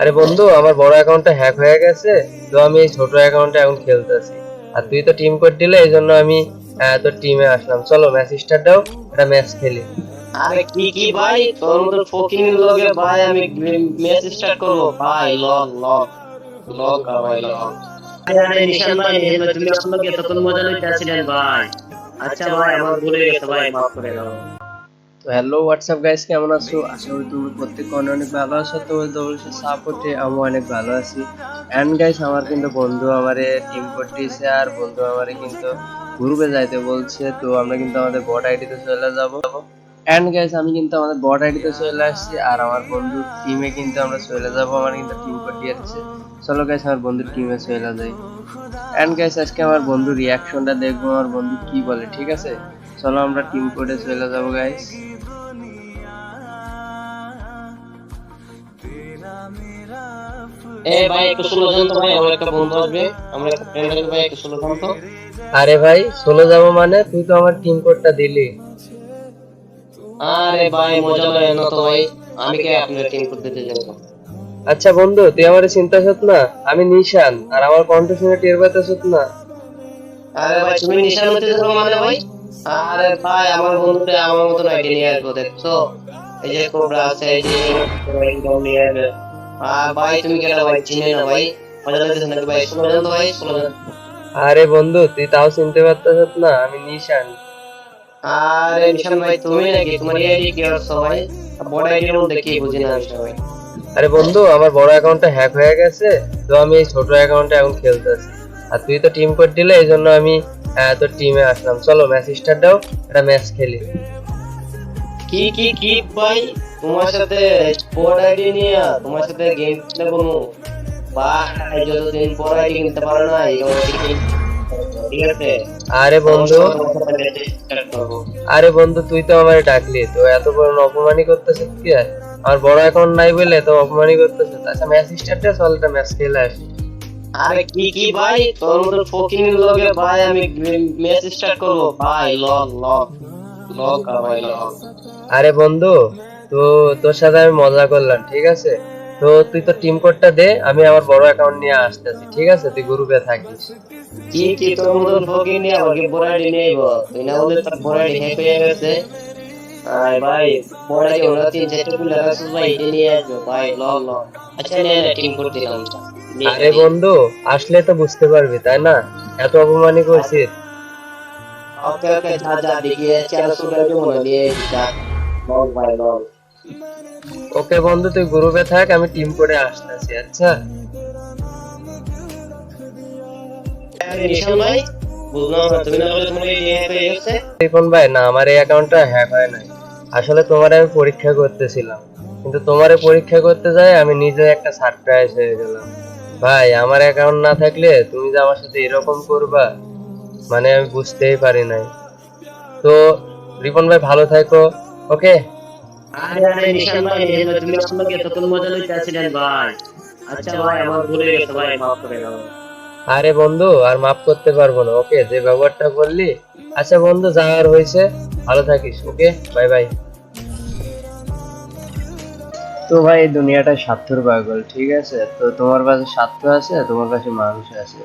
আরে বন্ধু, আমার বড় অ্যাকাউন্টটা হ্যাক হয়ে গেছে, তো আমি এই ছোট অ্যাকাউন্টে এখন খেলতেছি। আর তুই তো টিম কোড দিলে, এই জন্য আমি তোর টিমে আসলাম। চলো ম্যাচ স্টার্ট দাও, একটা ম্যাচ খেলি। আরে কি কি ভাই? তোর মতো ফকিং লগে ভাই, আমি ম্যাচ স্টার্ট করব। ভাই, লগ লগ। লগ, ভাই, লগ। আরে নিশান ভাই, এই তুমি লগে তখন মজা লইতে আছিলেন ভাই। আচ্ছা ভাই, আমার ভুলে গেছে ভাই, মাফ করে দাও। তো হ্যালো হোয়াটসঅ্যাপ গাইস কেমন আছো? আশা করি তুমি প্রত্যেক অনেক অনেক ভালো আছো, তো অবশ্যই সাপোর্টে আমি অনেক ভালো আছি। অ্যান্ড গাইস আমার কিন্তু বন্ধু আমারে টিম দিয়েছে আর বন্ধু আমারে কিন্তু গ্রুপে যাইতে বলছে, তো আমরা কিন্তু আমাদের বট আইডিতে চলে যাব। অ্যান্ড গাইস আমি কিন্তু আমাদের বট আইডিতে চলে আসছি, আর আমার বন্ধুর টিমে কিন্তু আমরা চলে যাব, আমার কিন্তু টিম দিয়ে দিচ্ছে চলো গাইস আমার বন্ধুর টিমে চলে যাই। অ্যান্ড গাইস আজকে আমার বন্ধুর রিয়াকশনটা দেখব, আমার বন্ধু কি বলে, ঠিক আছে? চলো আমরা টিম কোডে চলে যাব গাইস এ ভাই একটু স্লো যান তো ভাই আমার একটা বন্ধু আসবে। আমার একটা ফ্রেন্ড আসবে ভাই একটু স্লো যান তো। আরে ভাই চলে যাব মানে তুই তো আমার টিম কোডটা দিলি। আরে ভাই মজা লাগে না তো ভাই। আমি কে আপনার টিম করতে দিতে যাব? আচ্ছা বন্ধু তুই আমার চিন্তা করত না। আমি নিশান আর আমার কণ্ঠ শুনে টের পাইতেছ না। আরে ভাই তুমি নিশান হতে যাব মানে ভাই? আরে ভাই আমার বন্ধুটা আমার মতন আইডি নিয়ে আসব দেখছ? এই যে কোবরা আছে এই যে একদম নিয়ে আসবে। আর ভাই তুমি কেন ভাই চিনে না ভাই? মজা লাগতেছে নাকি ভাই শুনে যান তো ভাই শুনে আরে বন্ধু তুই তাও চিনতে পারতেছ না আমি নিশান। আরে নিশান ভাই তুমি নাকি? তোমার আইডি কি আছে ভাই? বড় আইডির মধ্যে কি বুঝি না ভাই। আরে বন্ধু আমার বড় অ্যাকাউন্টটা হ্যাক হয়ে গেছে তো আমি এই ছোট অ্যাকাউন্টে এখন খেলতেছি। আর তুই তো টিম কোড দিলে এই জন্য আমি তোর টিমে আসলাম। চলো ম্যাচ স্টার্ট দাও একটা ম্যাচ খেলি। কি কি কি ভাই? তোমার সাথে স্পোর্ট আইডি নিয়ে তোমার সাথে গেম খেলে কোনো ভাই যতদিন পর আইডি কিনতে পারো না এই ঠিক আছে? আরে বন্ধু। আরে বন্ধু তুই তো আমারে ডাকলি তো এত বড় অপমানই করতেছিস কি আর? আমার বড় অ্যাকাউন্ট নাই বলে তো অপমানই করতেছিস। আচ্ছা ম্যাচ স্টার্ট দে চল একটা ম্যাচ খেলে আসি। আরে কি কি ভাই? তোর মতো ফকিং লগে ভাই আমি ম্যাচ স্টার্ট করব। ভাই লগ লগ লগ ভাই লগ আরে বন্ধু তো তোর সাথে আমি মজা করলাম ঠিক আছে? তো তুই তো টিম কোডটা দে আমি আমার বড় অ্যাকাউন্ট নিয়ে আসতেছি ঠিক আছে? তুই গ্রুপে থাকিস। কি কি তোর মতো ফকিং নিয়ে আমাকে বড় আইডি নেইব তুই না বলে তোর বড় আইডি হ্যাক হয়ে গেছে? আরে ভাই বড় আইডি ওরা তিন চারটে প্লেয়ার আছে ভাই এটা নিয়ে আসবে। ভাই লগ লগ আচ্ছা নে টিম করতে দিলাম। আরে বন্ধু আসলে তো বুঝতে পারবি তাই না? এত অপমানই করছিস। ওকে ওকে যা যা চার সুগার যে মনে দিয়ে যা লগ ভাই লগ ওকে বন্ধু তুই গ্রুপে থাক আমি টিম করে আসতেছি আচ্ছা? ভাই বুঝলাম না তুমি না বলে তোমার এই হ্যাক হয়ে গেছে ভাই না আমার এই অ্যাকাউন্টটা হ্যাক হয় নাই। আসলে তোমার আমি পরীক্ষা করতেছিলাম কিন্তু তোমারে পরীক্ষা করতে যাই আমি নিজে একটা সারপ্রাইজ হয়ে গেলাম। ভাই আমার অ্যাকাউন্ট না থাকলে তুমি যে আমার সাথে এরকম করবা মানে আমি বুঝতেই পারি নাই। তো রিপন ভাই ভালো থাকো ওকে? আরে আরে নিশান ভাই তুমি তখন মজা ভাই। আচ্ছা ভাই আমার ভুলে গেছে ভাই মাফ করে দাও। আরে বন্ধু আর মাফ করতে পারব না ওকে? যে ব্যবহারটা করলি আচ্ছা বন্ধু যা আর হয়েছে ভালো থাকিস ওকে? Bye bye. তো ভাই দুনিয়াটা স্বার্থর পাগল, ঠিক আছে? তো তোমার কাছে স্বার্থ আছে তোমার কাছে মানুষ আছে।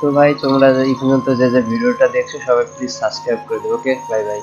তো ভাই, তোমরা এই পর্যন্ত যে যে ভিডিওটা দেখছ, সবাই প্লিজ সাবস্ক্রাইব করে দিও ওকে বাই বাই